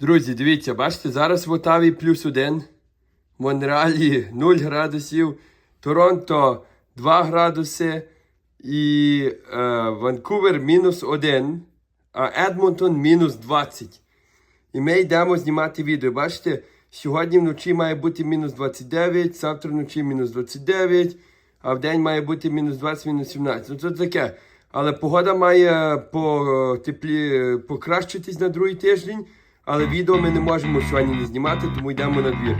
Друзі, дивіться, бачите, зараз в Отаві плюс один, в Монреалі 0 градусів, Торонто 2 градуси і е, Ванкувер мінус 1, а Едмонтон мінус 20. І ми йдемо знімати відео. Бачите, сьогодні вночі має бути мінус 29, завтра вночі мінус 29, а в день має бути мінус 20, мінус 17. Ну це таке. Але погода має по теплі покращитись на другий тиждень. Але відео ми не можемо сьогодні не знімати, тому йдемо на двір.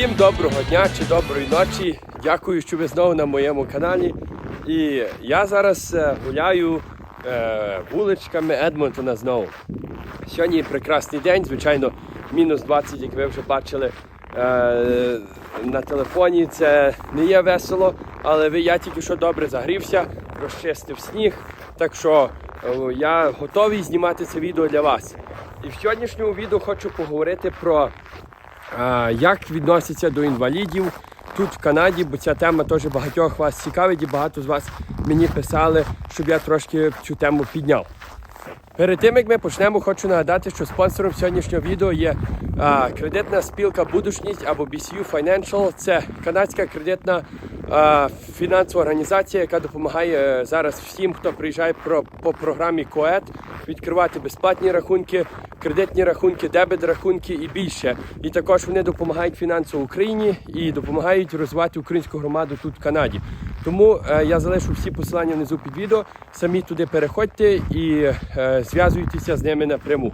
Всім доброго дня чи доброї ночі. Дякую, що ви знову на моєму каналі. І я зараз е, гуляю е, вуличками Едмонтона знову. Сьогодні прекрасний день, звичайно, мінус 20, як ви вже бачили е, на телефоні. Це не є весело, але я тільки що добре загрівся, розчистив сніг. Так що е, я готовий знімати це відео для вас. І в сьогоднішньому відео хочу поговорити про як відносяться до інвалідів тут в Канаді, бо ця тема теж багатьох вас цікавить і багато з вас мені писали, щоб я трошки цю тему підняв. Перед тим як ми почнемо, хочу нагадати, що спонсором сьогоднішнього відео є а, кредитна спілка Будушність або BCU Financial. Це канадська кредитна а, фінансова організація, яка допомагає е, зараз всім, хто приїжджає про, по програмі КОЕД, відкривати безплатні рахунки, кредитні рахунки, дебет рахунки і більше. І також вони допомагають фінансово Україні і допомагають розвивати українську громаду тут в Канаді. Тому е, я залишу всі посилання внизу під відео. Самі туди переходьте і е, зв'язуйтеся з ними напряму.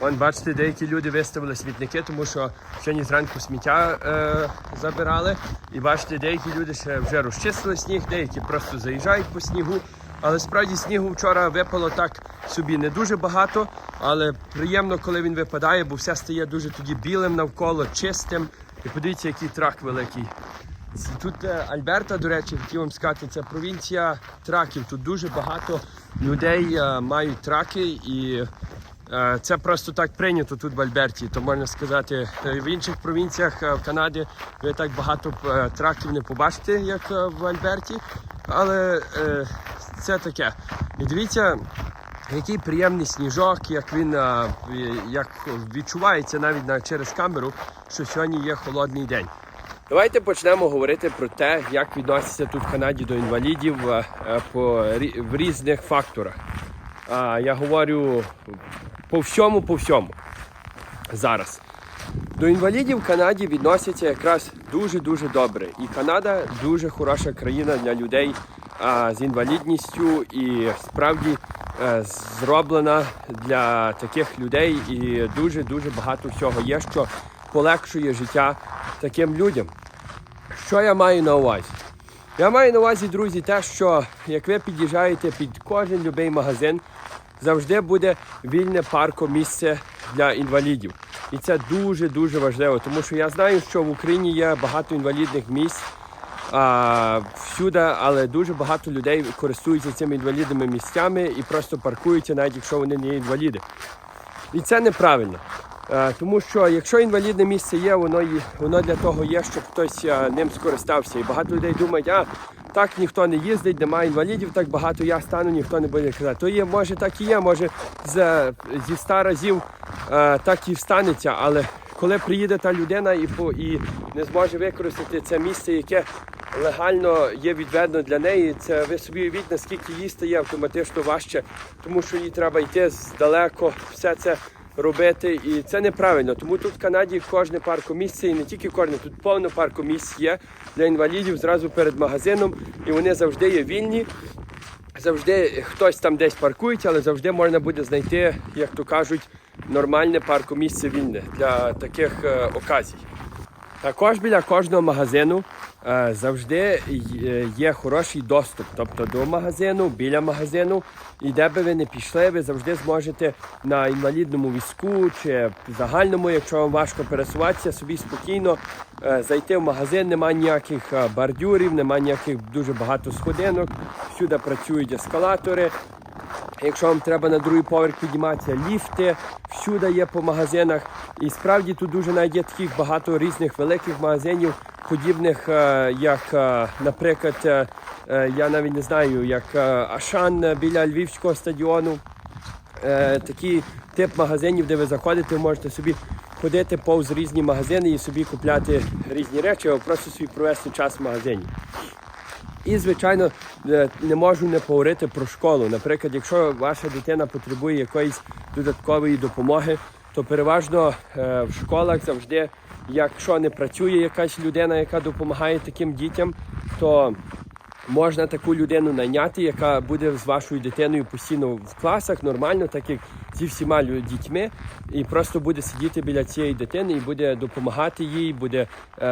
Вон, бачите, деякі люди виставили смітники, тому що сьогодні зранку сміття е, забирали. І бачите, деякі люди ще вже розчистили сніг, деякі просто заїжджають по снігу. Але справді снігу вчора випало так собі не дуже багато, але приємно, коли він випадає, бо все стає дуже тоді білим навколо, чистим. І подивіться, який трак великий. Тут е, Альберта, до речі, хотів вам сказати, це провінція траків. Тут дуже багато людей е, мають траки і е, це просто так прийнято тут в Альберті. То можна сказати, е, в інших провінціях е, в Канаді ви так багато е, траків не побачите, як е, в Альберті. Але е, це таке. І дивіться, який приємний сніжок, як він е, як відчувається навіть на- через камеру, що сьогодні є холодний день. Давайте почнемо говорити про те, як відносяться тут в Канаді до інвалідів е, е, по, в різних факторах. Я говорю по всьому, по всьому зараз. До інвалідів в Канаді відносяться якраз дуже-дуже добре. І Канада дуже хороша країна для людей з інвалідністю і справді е, зроблена для таких людей. І дуже-дуже багато всього є, що полегшує життя таким людям. Що я маю на увазі? Я маю на увазі, друзі, те, що як ви під'їжджаєте під кожен любий магазин, завжди буде вільне паркомісце для інвалідів. І це дуже-дуже важливо, тому що я знаю, що в Україні є багато інвалідних місць а, всюди, але дуже багато людей користуються цими інвалідними місцями і просто паркуються, навіть якщо вони не інваліди. І це неправильно. Е, Тому що якщо інвалідне місце є, воно, воно для того є, щоб хтось е, ним скористався. І багато людей думають, а так ніхто не їздить, немає інвалідів, так багато я стану, ніхто не буде казати. То є, може так і є, може з, зі ста разів е, так і станеться, але коли приїде та людина і, і не зможе використати це місце, яке легально є відведено для неї, це ви собі уявіть, наскільки їй стає автоматично важче, тому що їй треба йти здалеко, все це робити, і це неправильно. Тому тут в Канаді кожне паркомісце, і не тільки кожне, тут повно паркомісць є для інвалідів зразу перед магазином, і вони завжди є вільні. Завжди хтось там десь паркується, але завжди можна буде знайти, як то кажуть, нормальне паркомісце вільне для таких е, оказій. Також біля кожного магазину е, завжди є- є хороший доступ. Тобто до магазину, біля магазину. І де би ви не пішли, ви завжди зможете на інвалідному візку чи загальному, якщо вам важко пересуватися, собі спокійно е, зайти в магазин. Немає ніяких е, бордюрів, немає ніяких дуже багато сходинок. Всюди працюють ескалатори. Якщо вам треба на другий поверх підніматися, ліфти всюди є по магазинах. І справді тут дуже навіть є таких багато різних великих магазинів, подібних, е, як, е, наприклад, е, я навіть не знаю, як Ашан біля Львівського стадіону. Такий тип магазинів, де ви заходите, можете собі ходити повз різні магазини і собі купляти різні речі, або просто собі провести час в магазині. І, звичайно, е, не можу не поговорити про школу. Наприклад, якщо ваша дитина потребує якоїсь додаткової допомоги, то переважно е, в школах завжди, якщо не працює якась людина, яка допомагає таким дітям, то можна таку людину найняти, яка буде з вашою дитиною постійно в класах, нормально, так як зі всіма дітьми, і просто буде сидіти біля цієї дитини і буде допомагати їй, буде е,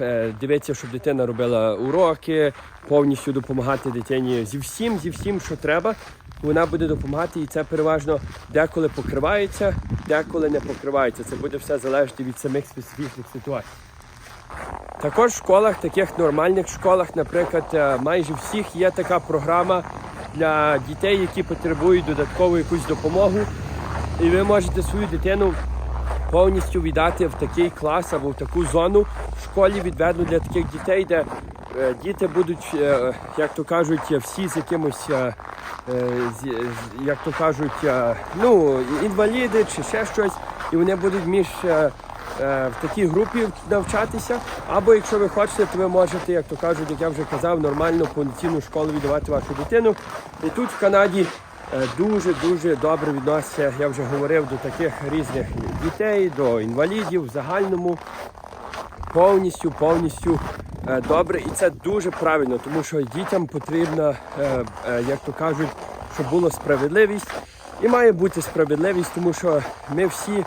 е, дивитися, щоб дитина робила уроки, повністю допомагати дитині зі всім, зі всім, що треба. Вона буде допомагати, і це переважно деколи покривається, деколи не покривається. Це буде все залежати від самих специфічних ситуацій. Також в школах, таких нормальних школах, наприклад, е, майже всіх є така програма для дітей, які потребують додаткову якусь допомогу. І ви можете свою дитину повністю віддати в такий клас або в таку зону в школі відведену для таких дітей, де е, діти будуть, е, як то кажуть, всі з якимось, е, е, з- з- як то кажуть, е, ну, інваліди чи ще щось, і вони будуть між. е, е, в такій групі навчатися. Або якщо ви хочете, то ви можете, як то кажуть, як я вже казав, нормально повноцінну школу віддавати вашу дитину. І тут в Канаді е, дуже-дуже добре відносяться, я вже говорив, до таких різних дітей, до інвалідів в загальному. Повністю, повністю е, добре. І це дуже правильно, тому що дітям потрібно, е, е, як то кажуть, щоб була справедливість. І має бути справедливість, тому що ми всі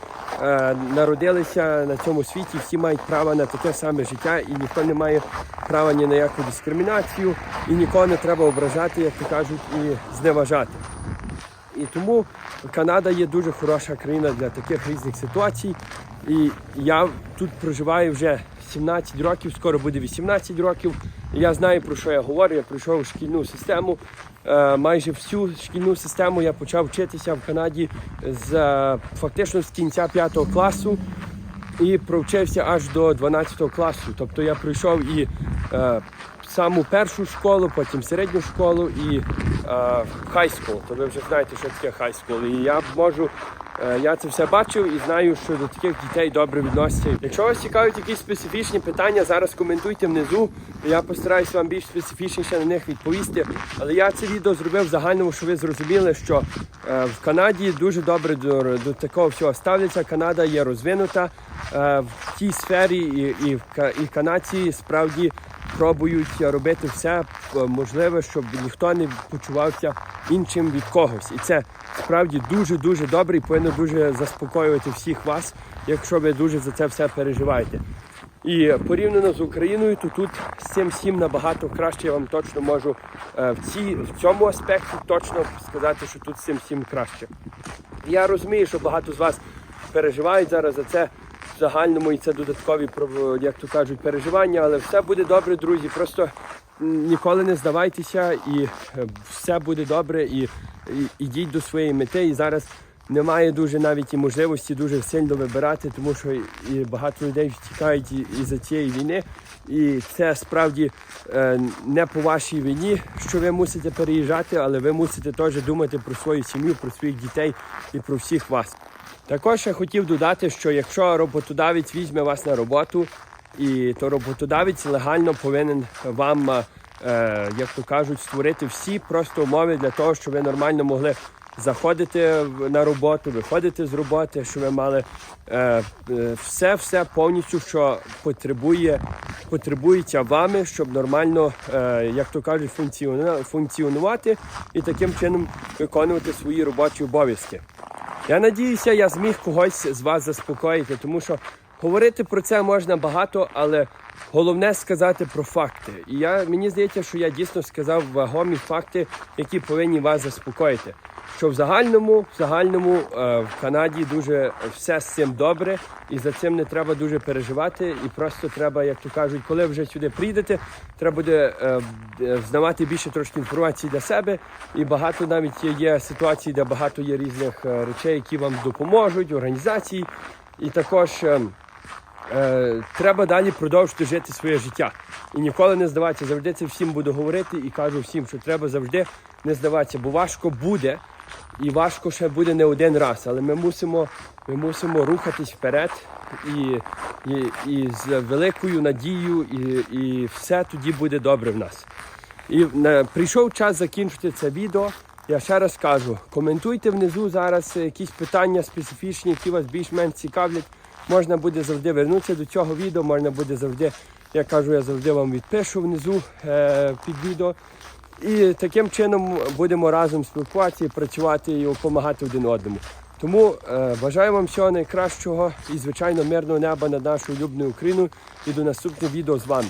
народилися на цьому світі, всі мають право на таке саме життя, і ніхто не має права ні на яку дискримінацію, і нікого не треба ображати, як то кажуть, і зневажати. І тому Канада є дуже хороша країна для таких різних ситуацій. І я тут проживаю вже 17 років, скоро буде 18 років. Я знаю про що я говорю. Я пройшов шкільну систему. Е, майже всю шкільну систему я почав вчитися в Канаді з е, фактично з кінця 5 класу і провчився аж до 12 класу. Тобто я пройшов і е, саму першу школу, потім середню школу і е, хайскул. То ви вже знаєте, що таке хайскул. І я можу. е, Я це все бачив і знаю, що до таких дітей добре відносяться. Якщо вас цікавить якісь специфічні питання, зараз коментуйте внизу. Я постараюсь вам більш специфічніше на них відповісти. Але я це відео зробив в загальному, щоб ви зрозуміли, що е, в Канаді дуже добре до, до такого всього ставляться. Канада є розвинута е, в тій сфері, і, і, і канадці справді пробують робити все е, можливе, щоб ніхто не почувався іншим від когось. І це справді дуже дуже добре і повинно дуже заспокоювати всіх вас, якщо ви дуже за це все переживаєте. І порівняно з Україною, то тут з цим всім набагато краще. Я вам точно можу е, в, цій, в цьому аспекті точно сказати, що тут з цим всім краще. Я розумію, що багато з вас переживають зараз за це в загальному, і це додаткові як то кажуть, переживання, але все буде добре, друзі. Просто ніколи не здавайтеся, і е, все буде добре, і, і ідіть до своєї мети. І зараз немає дуже навіть і можливості дуже сильно вибирати, тому що і багато людей втікають і, і за цієї війни. І це справді е, не по вашій вині, що ви мусите переїжджати, але ви мусите теж думати про свою сім'ю, про своїх дітей і про всіх вас. Також я хотів додати, що якщо роботодавець візьме вас на роботу, і то роботодавець легально повинен вам, е, як то кажуть, створити всі просто умови для того, щоб ви нормально могли заходити на роботу, виходити з роботи, щоб ви мали е, е, все, все повністю, що потребує, потребується вами, щоб нормально, е, як то кажуть, функціону- функціонувати і таким чином виконувати свої робочі обов'язки. Я надіюся, я зміг когось з вас заспокоїти, тому що говорити про це можна багато, але головне сказати про факти. І я, мені здається, що я дійсно сказав вагомі факти, які повинні вас заспокоїти. Що в загальному, в загальному е, в Канаді дуже все з цим добре, і за цим не треба дуже переживати. І просто треба, як то кажуть, коли вже сюди прийдете, треба буде е, е, знавати більше трошки інформації для себе. І багато навіть є, ситуацій, де багато є різних речей, які вам допоможуть, організацій. І також. Е, треба далі продовжити жити своє життя. І ніколи не здаватися. Завжди це всім буду говорити і кажу всім, що треба завжди не здаватися, бо важко буде, і важко ще буде не один раз. Але ми мусимо, ми мусимо рухатись вперед і, і, і з великою надією, і, і все тоді буде добре в нас. І е, прийшов час закінчити це відео. Я ще раз кажу, коментуйте внизу зараз е, якісь питання специфічні, які вас більш-менш цікавлять. Можна буде завжди вернутися до цього відео, можна буде завжди, я кажу, я завжди вам відпишу внизу е, під відео. І таким чином будемо разом спілкуватися працювати і допомагати один одному. Тому е, бажаю вам всього найкращого і, звичайно, мирного неба над нашою улюбленою Україною. І до наступного відео з вами.